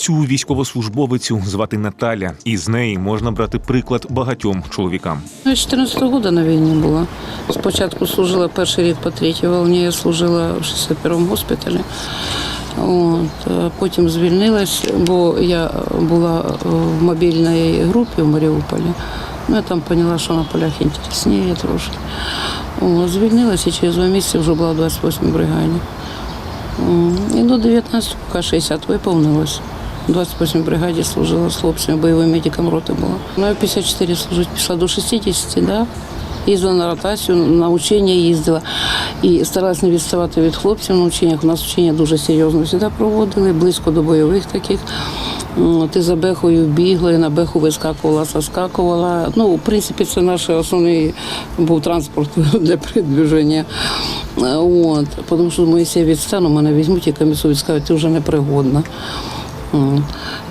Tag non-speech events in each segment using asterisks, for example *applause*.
Цю військовослужбовицю звати Наталя, і з неї можна брати приклад багатьом чоловікам. Я 14 года на війні була. Спочатку служила перший рік по третій волні, я служила в 61-му госпіталі. От, потім звільнилась, бо я була в мобільній групі в Маріуполі. Ну, я там поняла, що на полях інтересніє трошки. О, звільнилась і через два місяці вже була в 28-й бригаді. І до 19 поки 60 виповнилось. В 28 бригаді служила з хлопцями, бойовим медиком роти була. Ну, я 54 служить пішла до 60, да? їздила на ротацію, на учення їздила. І старалась не відставати від хлопців на ученнях. У нас учення дуже серйозно завжди проводили, близько до бойових таких. Ти за бехою бігла, і на беху вискакувала, заскакувала. Ну, в принципі, це наш основний був транспорт *laughs* для передвіження. От, тому що Моїсія відстану, мене візьмуть і комісу скажуть, ти вже непригодна.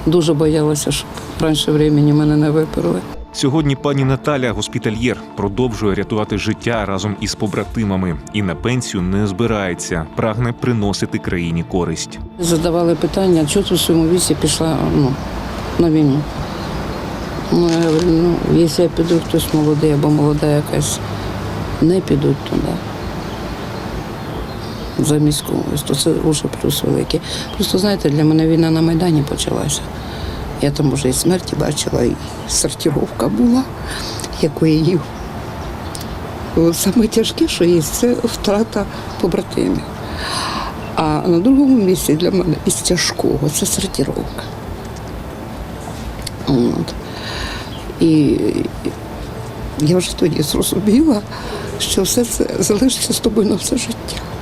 Дуже боялася, щоб раніше времени мене не виперли. Сьогодні пані Наталя, госпітальєр, продовжує рятувати життя разом із побратимами і на пенсію не збирається, прагне приносити країні користь. Задавали питання, чого ти в своєму віці пішла ну, на війну. Ну, я говорю, ну, якщо я піду, хтось молодий або молода якась, не підуть туди. Замість когось, то це вже плюс великий. Просто знаєте, для мене війна на Майдані почалася. Я там вже і смерті бачила, і сортировка була, яку я їв. Саме тяжке, що є, це втрата побратимів. А на другому місці для мене із тяжкого це сортировка. От. І я вже тоді зрозуміла, що все це залишиться з тобою на все життя.